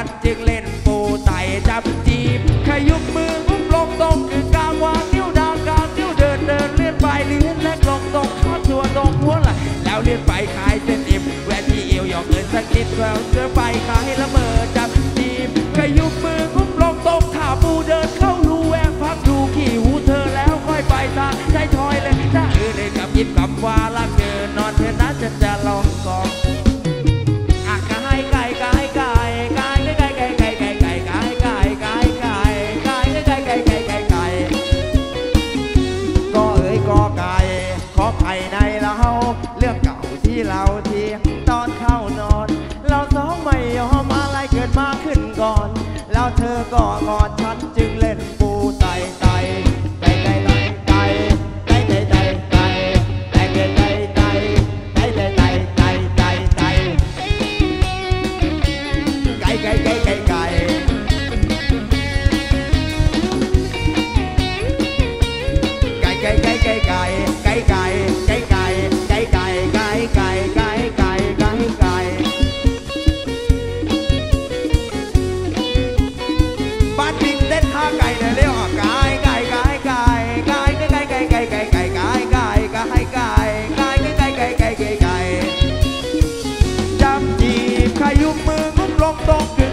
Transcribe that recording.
ฉันจึงเล่นปูไต่จับจีบขยุบมืออุ้มลงตรงคือกลางวางนิ้วดางกลางนิ้วเดินเดินเลื่อนไปเลื่อนเล็กลงตรงข้อตัวตรงหัวไหลแล้วเลื่อนไปขายเส้นอิ่มแหวนที่เอวหยอกเงินสักนิดแล้วเสือไปขายละเมอจับจีบขยุบมือ ขอไข่ในเรา เรื่องเก่าที่เราเทียง dong dong